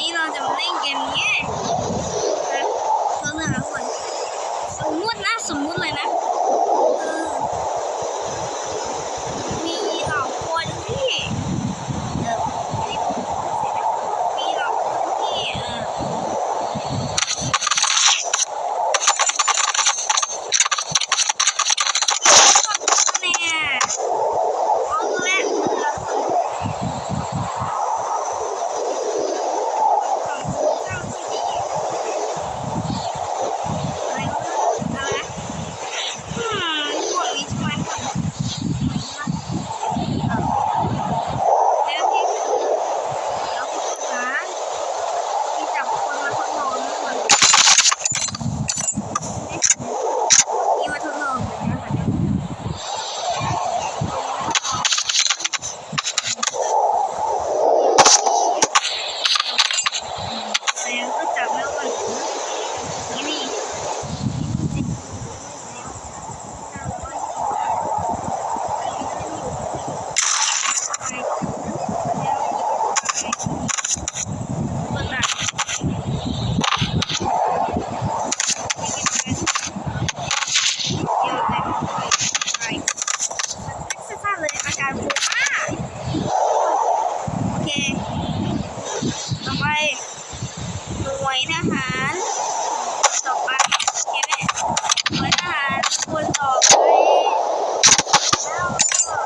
นี้เราจะมาเล่นเกมนี้นะตัวหนึ่งนะคนสมมุตินะสมมุติเลยนะเออมีเหล่าคนที่เออมีเหล่าคนที่เออเนี่ยเอาดูแลเราคน แล้วก็จับแล้วก่อนนี่นี่ โอเค ต่อไป หน่วยทหาร ต่อไปโอเคไหมหน่วยทหารคนต่อไปแล้วก็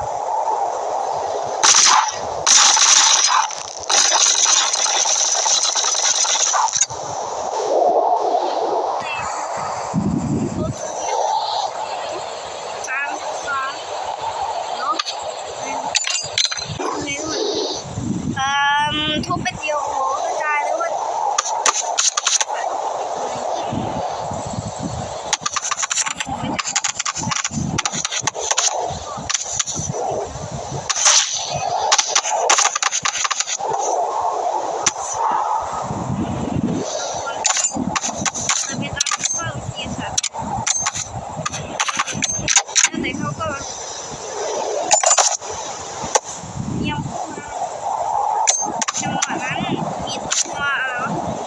สามสองเนาะหนึ่งหนึ่งเอ่อทุบเป็นเดียวโอ้โหกระจายเลยเว่า แต่เขาก็ยังพูดมาจังหวะนั้น มี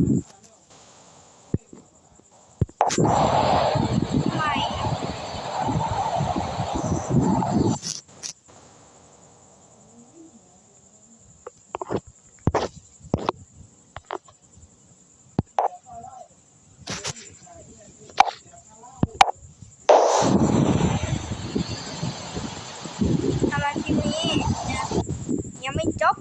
สำหรับคลิปนี้ยังไม่จบ